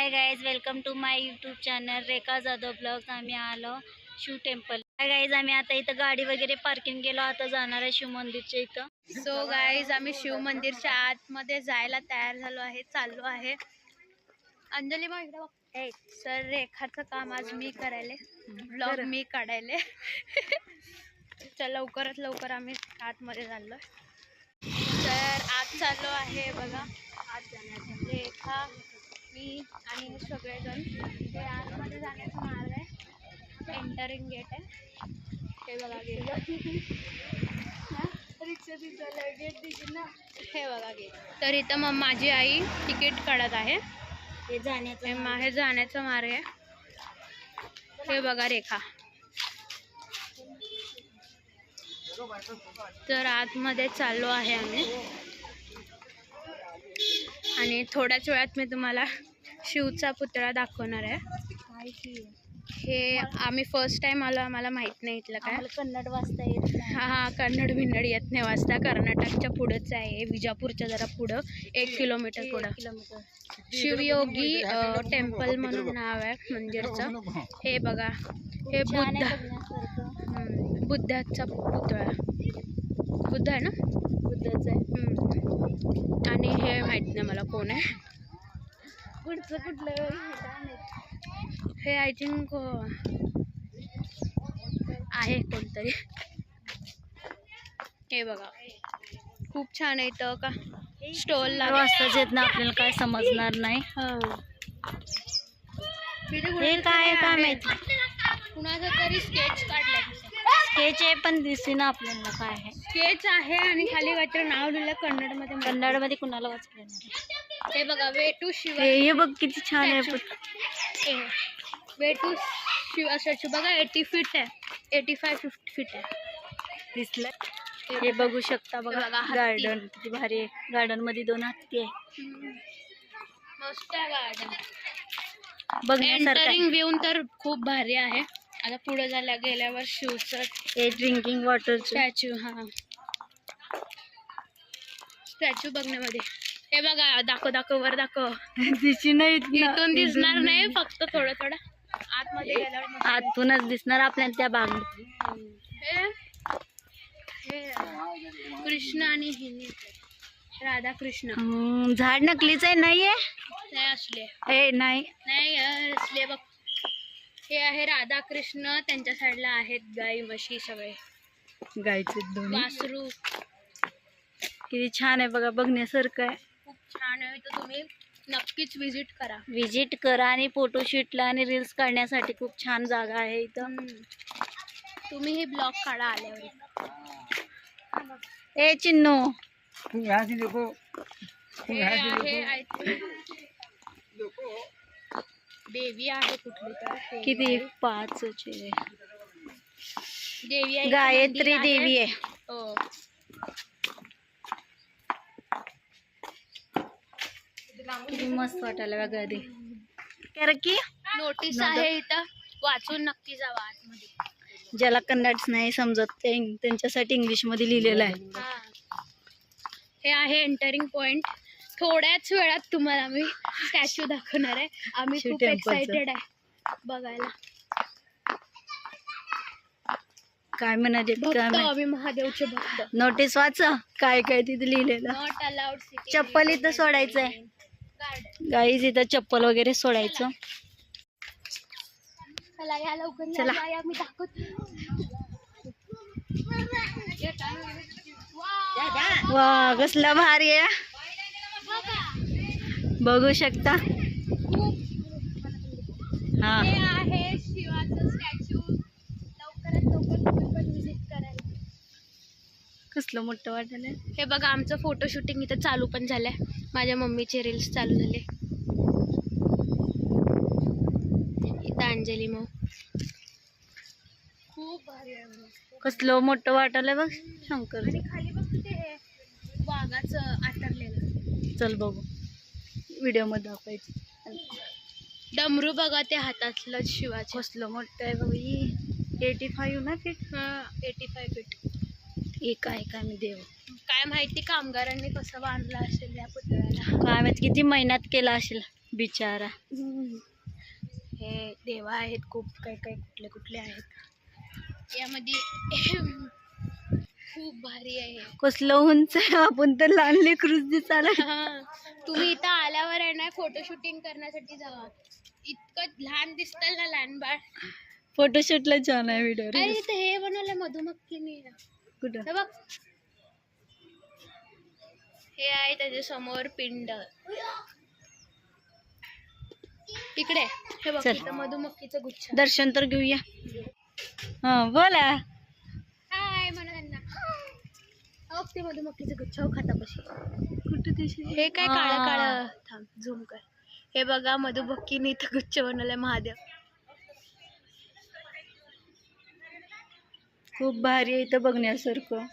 Hi guys welcome to my YouTube channel Rekha Jadhav vlogs आम्ही आलो Shiv temple hi guys आम्ही आता इथं गाडी वगैरे पार्किंग केलो. आता जाणार आहे शिव मंदिरच्या इथं. सो गाईज आम्ही शिव मंदिरच्या आतमध्ये जायला तयार झालो आहे चाललो आहे. अंजली मग इकडे. ए सर रेखाचं काम आज मी करायले. ब्लॉग. मी काढायले. चल लवकरात लवकर आम्ही आतमध्ये चाललो तर आत चाललो आहे बघा. आत जाण्याचं रेखा. मी आणि सगळेजण ते आतमध्ये जाण्याचा मार्ग आहे. एंटरिंग गेट आहे. हे बघा गेट हे? बघा गेट तर इथं मग माझी आई तिकीट काढत आहे. हे जाण्याचं हे जाण्याचा मार्ग आहे. हे बघा रेखा. तर आतमध्ये चाललो आहे आम्ही. आणि थोड्याच वेळात मी तुम्हाला शिवचा पुतळा दाखवणार आहे. हे आम्ही फर्स्ट टाइम आलो आम्हाला माहीत नाही इथलं काय. कन्नड वाचता येत हा हा कन्नड भिन्नड येत नाही वाजता कर्नाटकच्या पुढंच आहे. विजापूरच्या जरा पुढं एक किलोमीटर पुढं. शिवयोगी टेम्पल म्हणून नाव आहे मंदिरचं. हे बघा हे. खूप छान बुद्ध. आहे बघण्यासारखं. हम्म, बुद्धाचा पुतळा. बुद्ध आहे ना? बुद्धाचं आहे. आणि हे माहीत नाही मला कोण आहे. पुढचं कुठलं काय. हे आय थिंक आहे कोणतरी. हे बघा. खूप छान आहे इथं का? स्टॉल वाचताच येत ना आपल्याला काय समजणार नाही. हे. काय आहे काय माहिती? कुणाचा तरी स्केच काढलाय. स्केच आहे पण दिसे ना आपल्याला काय आहे. स्केच आहे आणि खाली काहीतरी नाव लिहिलं कन्नडमध्ये कन्नडमध्ये कुणाला वाचलं नाही. हे बघा वे टू शिवा हे हे बघ किती छान आहे पण वे टू शिवा स्टॅच्यू. बघा एटी फीट आहे. एटी फाय फिफ्टी फीट आहे. दिसलं. हे बघू. शकता बघा. गार्डन. किती भारी आहे. गार्डनमध्ये दोन हत्ती आहे. मस्त आहे गार्डन. बघण्यासारखं व्ह्यू तर खूप भारी आहे. आता पुढे झाल्या गेल्यावर शिवचं हे ड्रिंकिंग वॉटरचं स्टॅच्यू हा. स्टॅच्यू बघण्यामध्ये. हे बघा दाखव दाखव वर दाखव. दिशी नाही इथून दिसणार नाही फक्त थोडं थोडं. आतमध्ये गेल्यावर. आतूनच दिसणार. आपल्याला त्या बाग. कृष्ण आणि हिनी. राधा कृष्ण झाड नकलीच आहे नाहीये? नाही असले. हे नाही. नाही असले बघ. हे आहे राधा कृष्ण त्यांच्या साईडला आहेत गाई म्हशी सगळे. गायचे दोन वासरू. किती छान आहे बघा बघण्यासारखं आहे. खूप छान आहे. तर तुम्ही नक्कीच विजिट करा. विजिट करा आणि फोटोशूटला आणि रील्स काढण्यासाठी खूप छान जागा आहे इथं. तुम्ही हे ब्लॉग काढा आल्यावर. ए चिन्नू. हे आहे आय थिंक. देवी आहे कुठली तर किती. पाच देवी आहे गायत्री देवी आहे. हो. किती मस्त वाटायला बघा आधी. कारण की नोटीस आहे इथं. वाचून नक्की जावा आतमध्ये. ज्याला कन्नड नाही समजत ते त्यांच्यासाठी इंग्लिशमध्ये लिहिलेलं आहे. हा. हे आहे एंटरिंग पॉइंट थोड्याच वेळात तुम्हाला मी स्टॅच्यू दाखवणार आहे. आम्ही खूप. एक्साइटेड आहे बघायला. काय म्हणाले. आम्ही महादेवचे भक्त. नोटीस वाच काय काय तिथे लिहिलेलं. नॉट अलाउड चप्पल इथं सोडायचंय. गाईज इथं चप्पल वगैरे सोडायचं. चला या लवकर चला. या, मी दाखवते वा कसला भारी आहे. बघू शकता. हा. हे आहे शिवाचं स्टॅच्यू लवकरात लवकर विजिट करायला कसलं मोठं वाटायला हे बघा आमचं फोटो शूटिंग इथं चालू पण झालंय. माझ्या मम्मीचे रील्स चालू झाले. इथं अंजली मग खूप भारी. कसलं मोठं वाटायला बघ शंकर. आणि खाली बघ ते वाघाचं आतरलेलं. चल बघू. व्हिडिओमध्ये दाखवायचं. डमरू बघा ते हातातलं शिवाचं. कसलं मोठं आहे बघ एटी फाईव्ह ना फीट हा एटी फाय फीट एक आहे का मी देव. काय माहिती कामगारांनी कसं बांधलं असेल या पुतळ्याला. काय माहीत किती महिन्यात केला असेल बिचारा. हे देवा आहेत खूप काही काही कुठले कुठले आहेत. यामध्ये खूप भारी आहे. कसलं उंच आहे आपण तर लहान लेकरूच दिसायला. हा. तुम्ही इथं आल्यावर आहे ना फोटो शूटिंग करण्यासाठी जावा. इतकं लहान दिसतं ना लहान बाळ. फोटोशूटला छान आहे व्हिडिओ अरे इथं हे बनवलं मधुमक्खीने. कुठं? हे बघ. हे आहे त्याच्यासमोर पिंड. इकडे हे बघ चल. इथं मधुमक्खीचं गुच्छ. दर्शन तर घेऊया. हा बोला. ते मधुमक्खीचं गुच्छ हो खातापाशी कुठं दिशी हे काय काळं काळं? थांब झूम कर. हे बघा मधुमक्खीने इथं गुच्छ बनवलाय महादेव. खूप भारी आहे इथं बघण्यासारखं.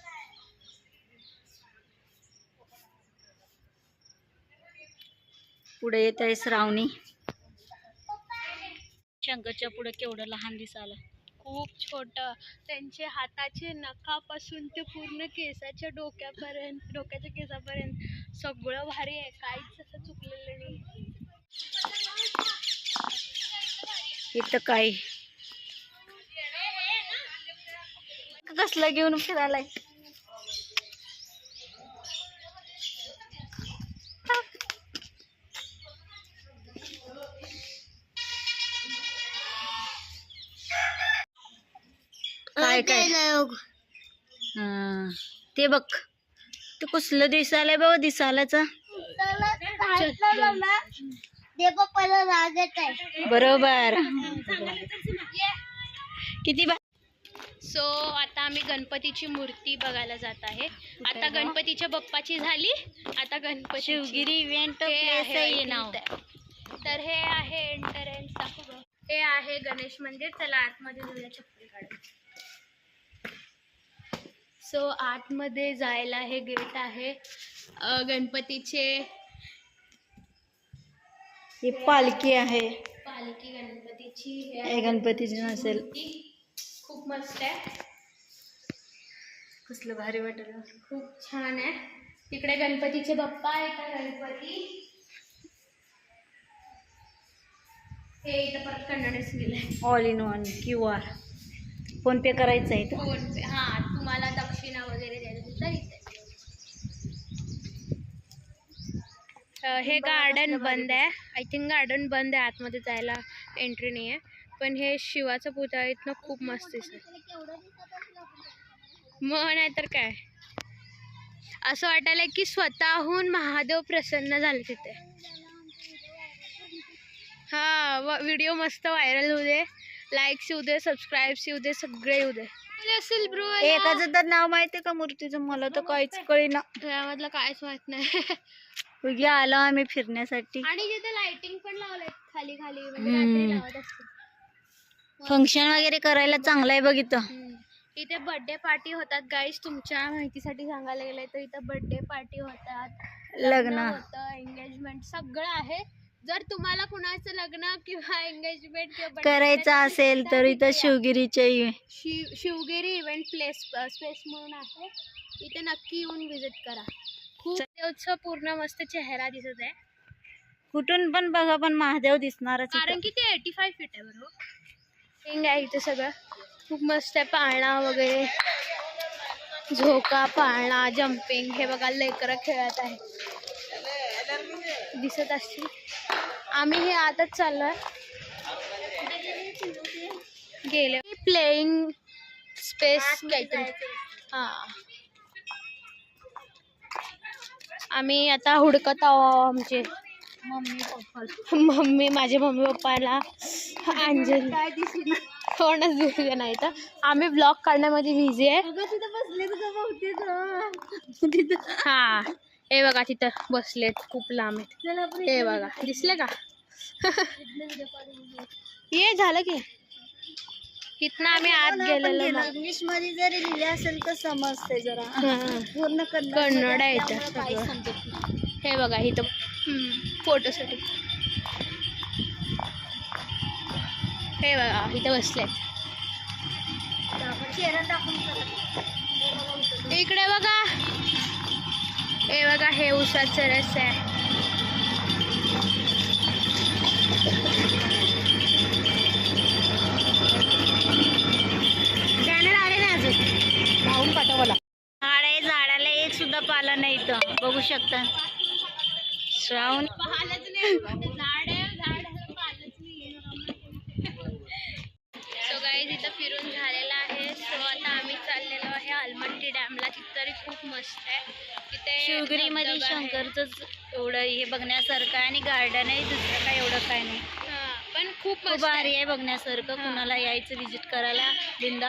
पुढे येत आहे श्रावणी. शंकरच्या पुढे केवढं लहान दिसायला. खूप छोटं. त्यांचे हाताचे नखापासून ते पूर्ण केसाच्या डोक्यापर्यंत डोक्याच्या केसापर्यंत सगळं भारी आहे. काहीच असं चुकलेलं नाही. इथं काही. कसलं घेऊन फिरायलाय? काय काय? हा ते बघ. ते कसलं दिसायलाय बाबा दिसायलाचा? बरोबर. किती बा सो आता आम्ही गणपतीची मूर्ती बघायला जात आहे. आता गणपतीच्या बाप्पाची झाली. आता गणपती शिवगिरी इव्हेंट हे नाव. तर हे आहे एंटरन्स. हे आहे गणेश मंदिर. चला आतमध्ये जाऊया चप्पल सो आतमध्ये जायला हे गेट आहे. गणपतीचे ही पालखी आहे. पालखी गणपतीची हे आहे गणपतीची नसेल. खूप मस्त आहे. कसलं भारी वाटलं. खूप छान आहे. तिकडे गणपतीचे बाप्पा आहेत गणपती? हे इथं परत कन्नडच लिहिलंय all in one Q R PhonePe करायचं आहे फोन पे हा तुम्हाला दक्षिणा वगैरे द्यायचं असेल तर इथे अं, हे गार्डन बंद आहे. आय थिंक गार्डन बंद आहे. आतमध्ये जायला एंट्री नाही आहे पण हे शिवाचं पुतळा इथनं खूप मस्त दिसत मग नाहीतर काय? असं वाटायला की स्वतःहून महादेव प्रसन्न झाले तिथे. हा व्हिडिओ मस्त व्हायरल होऊ दे. लाईक्स येऊ दे सबस्क्राईब्स येऊ दे सगळे येऊ दे. असेल ब्रो एकाचं तर नाव माहितीये का मूर्तीचं? मला तर काहीच कळेना. यामधलं कायच माहीत नाही. उगी आलो आम्ही फिरण्यासाठी. आणि तिथे लाइटिंग पण लावलंय खाली खाली म्हणजे हम्म. रात्री लावत असते. फंक्शन वगैरे करायला चांगलं आहे बघ इथं. इथे बर्थडे पार्टी होतात गाईज तुमच्या माहितीसाठी सांगायला गेलंय तर इथं बर्थडे पार्टी होतात लग्न. होतं एंगेजमेंट सगळं आहे. जर तुम्हाला कुणाचं लग्न किंवा एंगेजमेंट किंवा birthday करायचं असेल तर इथं शिवगिरीच्या इ- Shiv Shivagiri event place space म्हणून आहे. इथे नक्की येऊन विजिट करा. खूप देवचा पूर्ण मस्त चेहरा दिसत आहे. कुठून पण बघा पण महादेव दिसणारच. कारण की ते एटी फाय फीट आहे बरोबर? आहे इथे सगळं. खूप मस्त आहे पाळणा वगैरे. झोका पाळणा जम्पिंग हे बघा लेकरं खेळत आहे. दिसत असतील. आम्ही हे आताच चाललोय. गेले. प्लेइंग स्पेस काहीतरी. हा. आम्ही आता हुडकत आहो आमचे. Mummy papa. मम्मी माझे मम्मी पप्पाला अंजली. कोणच दिसले नाही तर. आम्ही ब्लॉग काढण्यामध्ये बिझी आहे. हा हे बघा तिथं बसलेत खूप लांब आहेत. हे बघा दिसले का? ये झालं की. इथनं आम्ही आत गेलेलो. इंग्लिशमध्ये जरी लिहिले असेल तर समजते जरा. पूर्ण कन्नड आहे. हे बघा इथं फोटोसाठी. हे बघा इथं करा. इकडे बघा. हे बघा हे उसाचं रस आहे. आला नाही इथं. बघू शकता. श्रावण. सो गाईज इथं फिरून झालेलं आहे. सो आता आम्ही चाललेलो आहे आलमट्टी डॅमला. तिथं तरी खूप मस्त आहे. तिथे शिवगिरीमध्ये आहे. शंकरचंच एवढं हे बघण्यासारखं आहे आणि गार्डन आहे. दुसरं काय एवढं काय नाही. पण खूप भारी आहे. आहे बघण्यासारखं. कुणाला यायचं विजिट करायला बिंदा